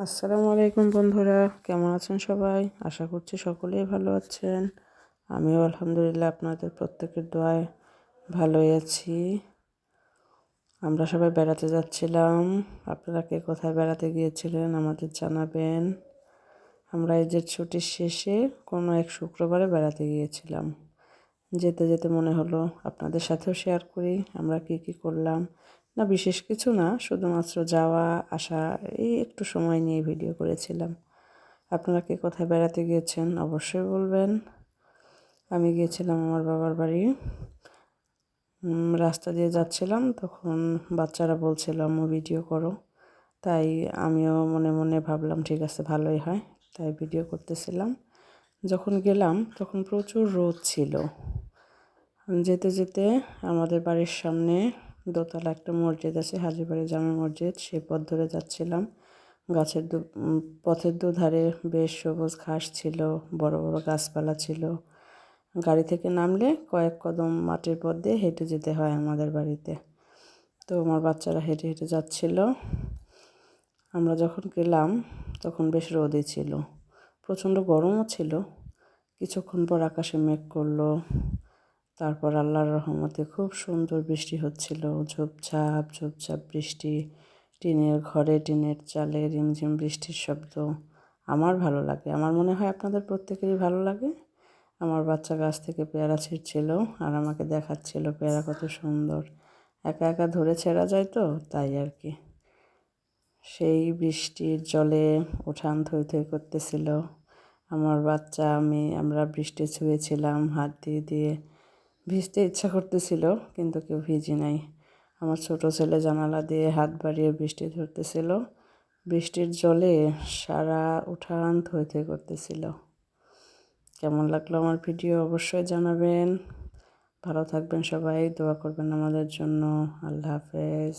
আসসালামু আলাইকুম বন্ধুরা, কেমন আছেন সবাই? আশা করছি সকলেই ভালো আছেন। আমিও আলহামদুলিল্লাহ আপনাদের প্রত্যেকের দোয়ায় ভালোই আছি। আমরা সবাই বেড়াতে যাচ্ছিলাম। আপনারা কে কোথায় বেড়াতে গিয়েছিলেন আমাদের জানাবেন। আমরা এই যে ছুটির শেষে কোনো এক শুক্রবারে বেড়াতে গিয়েছিলাম। যেতে যেতে মনে হলো আপনাদের সাথেও শেয়ার করি, আমরা কি কি করলাম। না, বিশেষ কিছু না, শুধুমাত্র যাওয়া, আসা, এই একটু সময় নিয়ে ভিডিও করেছিলাম। আপনারা কে কোথায় বেড়াতে গিয়েছেন অবশ্যই বলবেন। আমি গিয়েছিলাম আমার বাবার বাড়ি। রাস্তা দিয়ে যাচ্ছিলাম, তখন বাচ্চারা বলছিল, আম্মু ভিডিও করো। তাই আমিও মনে মনে ভাবলাম, ঠিক আছে, ভালোই হয়। তাই ভিডিও করতেছিলাম। যখন গেলাম, তখন প্রচুর রোদ ছিল। যেতে যেতে আমাদের বাড়ির সামনে দোতলা একটা মসজিদ আছে, হাজিবাড়ি জামে মসজিদ। সে পথ ধরে যাচ্ছিলাম। গাছের দু পথের দুধারে বেশ সবুজ ঘাস ছিল, বড় বড় গাছপালা ছিল। গাড়ি থেকে নামলে কয়েক কদম মাটির পথ দিয়ে হেঁটে যেতে হয় আমাদের বাড়িতে। তো আমার বাচ্চারা হেঁটে হেঁটে যাচ্ছিল। আমরা যখন গেলাম, তখন বেশ রোদে ছিল। প্রচণ্ড গরমও ছিল। কিছুক্ষণ পর আকাশে মেঘ করল। তারপর আল্লাহর রহমতে খুব সুন্দর বৃষ্টি হচ্ছিল। ঝোপঝাপ ঝোপঝাপ বৃষ্টি, টিনের ঘরে টিনের চালে রিমঝিম বৃষ্টির শব্দ। আমার ভালো লাগে। আমার মনে হয় আপনাদের প্রত্যেকেরই ভালো লাগে। আমার বাচ্চা গাছ থেকে পেয়ারা ছিঁড়ছিল আর আমাকে দেখাচ্ছিল পেয়ারা কত সুন্দর। একা একা ধরে ছেঁড়া যায় তো, তাই আর কি। সেই বৃষ্টির জলে উঠান থই থই করতেছিল। আমার বাচ্চা, আমি, আমরা বৃষ্টি ছুঁয়েছিলাম, হাত দিয়ে দিয়ে ভিজতে ইচ্ছা করতেছিল, কিন্তু কেউ ভিজি নাই। আমার ছোট ছেলে জানালা দিয়ে হাত বাড়িয়ে বৃষ্টি ধরতেছিল। বৃষ্টির জলে সারা উঠান থই থই করতেছিল। কেমন লাগল আমার ভিডিও অবশ্যই জানাবেন। ভালো থাকবেন সবাই, দোয়া করবেন আমাদের জন্য। আল্লাহ হাফেজ।